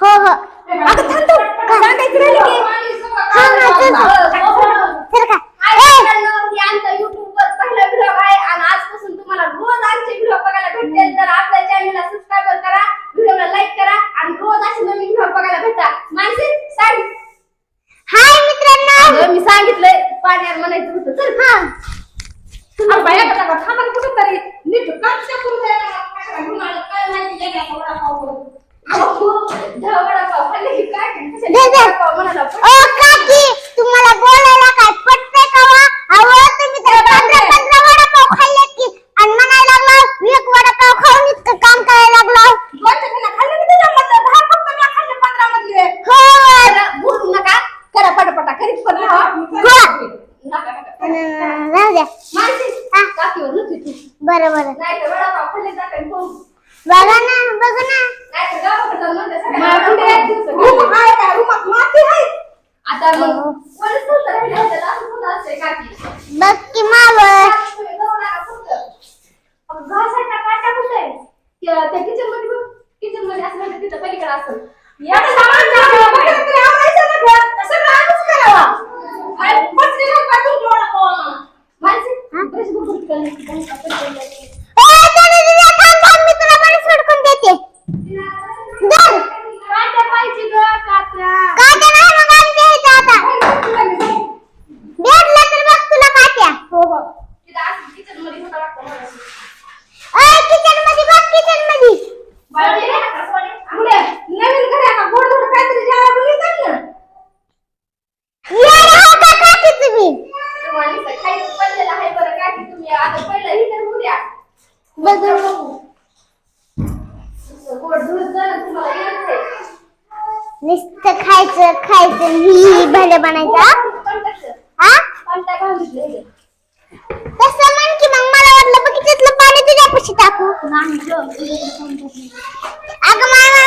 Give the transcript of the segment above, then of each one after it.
हो? हो आमचा YouTube पहिला व्हिडिओ आहे आणि आजपासून तुम्हाला रोज आमचे व्हिडिओ बघायला भेटतील. तर आपल्या चॅनलला सबस्क्राईब करा व्हिडिओला लाईक करा आणि रोज असे नवीन व्हिडिओ बघायला भेटा. मानसी सांग. हाय मित्रांनो. मी सांगितलंय पाण्यावर म्हणायचं होतं. तर हा. अरे बाया कटा का कुठं तरी नीट काम काय करू. द्या ना काय? रुमाल काय माहिती तुम्हाला बोलायला नुसतं खायचं खायचं ही भले बनायचं तसं म्हण की मग मला वाटलं बघितलं पाणी तुझ्यापाशी टाकू. अगं मामा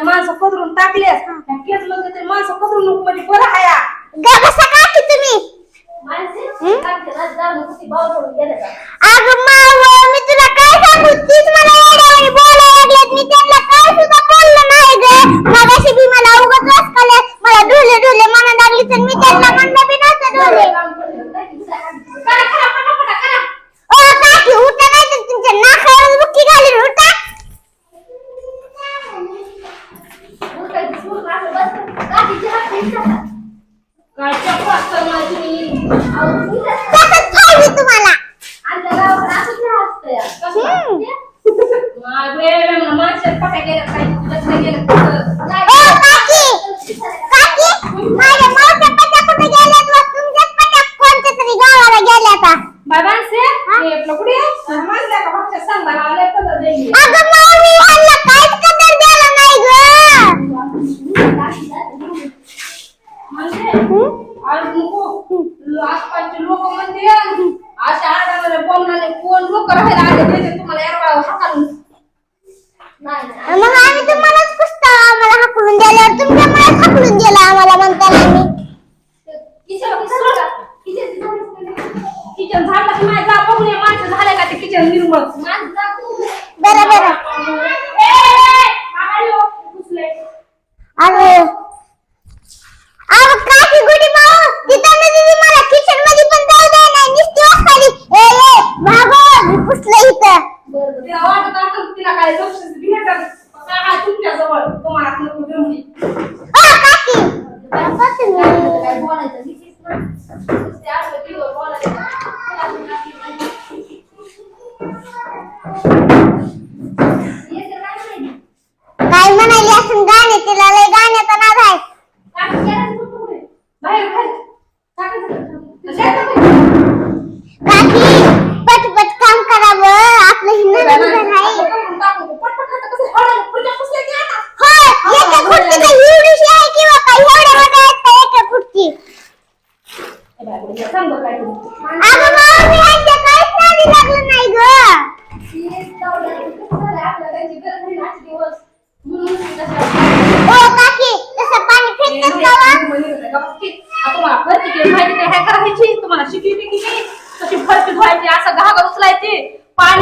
माणसं पदरून टाकल्यास त्या केस म्हणलं तरी माणसं पदरून नको म्हणजे बरं हाया ग Thank you. कोण लोक राहायला आले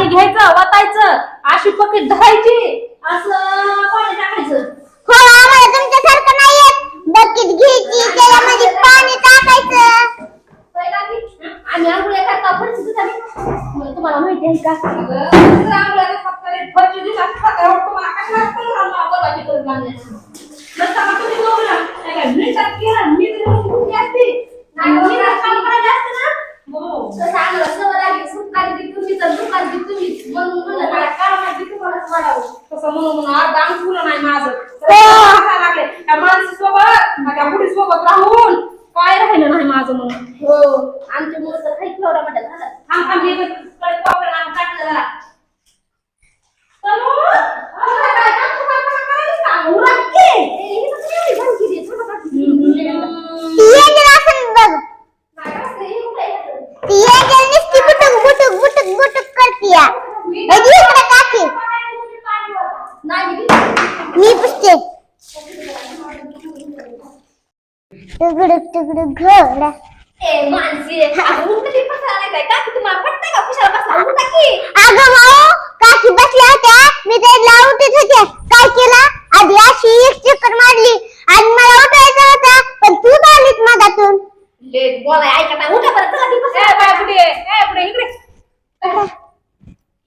पाणी घ्यायचं वतायचं अशी पकड धरायची. असं पाणी टाकायचं. हो आम्हाला तुमच्यासारखं नाही येत बकेट घ्यायची त्याच्यामध्ये पाणी टाकायचं? आम्ही आंघोळ्या करता तुम्हाला माहिती आहे का? एक फरची तुम्हाला कशाला आणलं बघायची गरज लागली असती. नंतर मग तुम्ही दोघं ना, नाही का, मिनिटात केलं, मी तरी म्हणते धुतली असती. नाही, मिनिटात काम करायचं असतं ना. हो. तसं आम्हाला सवय लागली. सुटकारी ती तुम्ही तर दुकान ती तुम्हीच. म्हणून म्हणलं मला कामात बी तुम्हालाच वाढावं. तसं म्हणून म्हणून अर्धा अंग फुलं नाही माझं. हो. हसायला लागले? त्या माणसासोबत त्या बुढी सोबत राहून काय राहिलं नाही माझं म्हणून. हो. आमच्या मुलं तर काही केवढा मोठा झाला थांब थांब हे बघ, कडे पावडर आणून टाकलं जरा. तनू, अगं काय काम तू काय कसं करायलीस का? उरक की. ए, ही कसं एवढी भांडकी रे? थांबा, थांबा. ती येणार असेल बघ नाही, असं हे कुठं आहे? ती येणार नुसती बुटुक बुटुक बुटुक बुटुक करते या हे घे इकडे काकी नाही, मी घेतलं. मी पुसते तुकडुक घोडा ए, माणसे, अगं, नाही काय? का की तुम्हाला पटतंय का बसला? की. अगं भाऊ काकी बसल्या होत्या मी त्याला उठत होते काय केलं आधी अशी एक चक्कर मारली आणि मला उठायचं होतं पण तू आलीत मधातून ले, बोलाय, ऐका ना. उठा बरं, चला ती ए, पसारा. बाय बुढे, ए, बुढे, इकडे.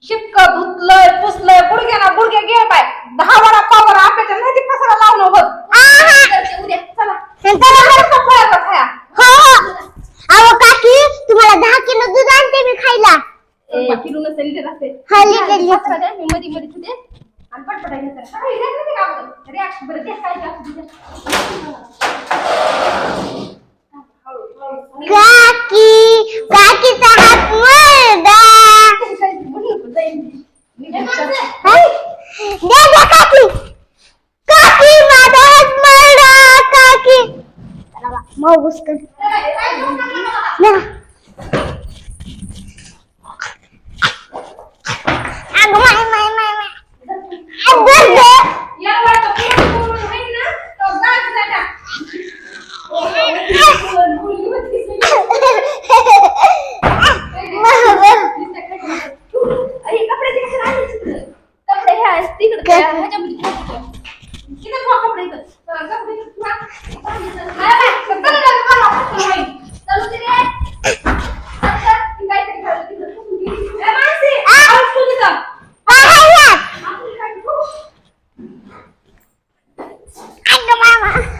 शिक्क धुतलंय पुसलंय गुडघ्या ना गुडघ्या घे बाय दहा वडा पावर आपल्याच्या नाही ती पसारा लावणं बघ आहा. करते उद्या. अहो काकी तुम्हाला दहा किलो दूध आणते मी खायला किलो नसेल लिटर असते. हा, लिटर, लिटर. मी मध्ये मध्ये. आणि पटपट. हा, हे बरं, द्या, काय द्या, असू द्या. काकी काकीचा हात मरदा ए, माणसे, हाय? द्या द्या काकी काकी माझा हात मरदा काकी चला बा, मऊ घुसकन काय- काय घेऊन टाकलं मला? द्या. अगं माय माय माय माय अगं गं. या वडाचं फुलं फुलं आहे ना, तो गाठ जाता. अरे, कपड्याचे कशाला आणले तिकडं? कपडे हे आहेत तिकडं, त्या ह्याच्यामध्ये ठेवायचे. इथं ठेवा कपडे इथं. हा, कपडे इकडं ठेवा. बांधायचं. नाही, नाही, सगळं झालं, मला फक्त नाही. चालू दे रे. आता ती काहीतरी घालून तिकडं ठेवून गेली. ए, मानसी, आऊट तू तिथं. काय हाय यात? आपण काय करू? अगं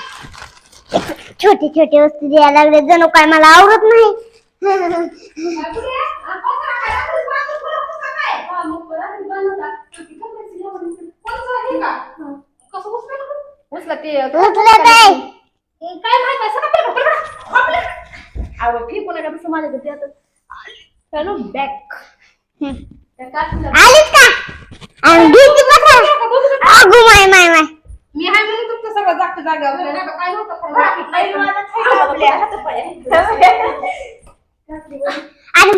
छोटे छोटे वस्तू द्यायला लागले. जणू काय मला आवडत नाही. काय? उचला ते उचलं माहीत नका आता बॅक आलीच का? आणि घेतली बसा. अगो माय माय माय. मी आहे म्हणून तुमचं सगळं जागतं जागेवर. नका, काय नव्हतं खरं. बाकी नाही, काही माझं नाही. खायला आपल्या हातापाय आहे. आणि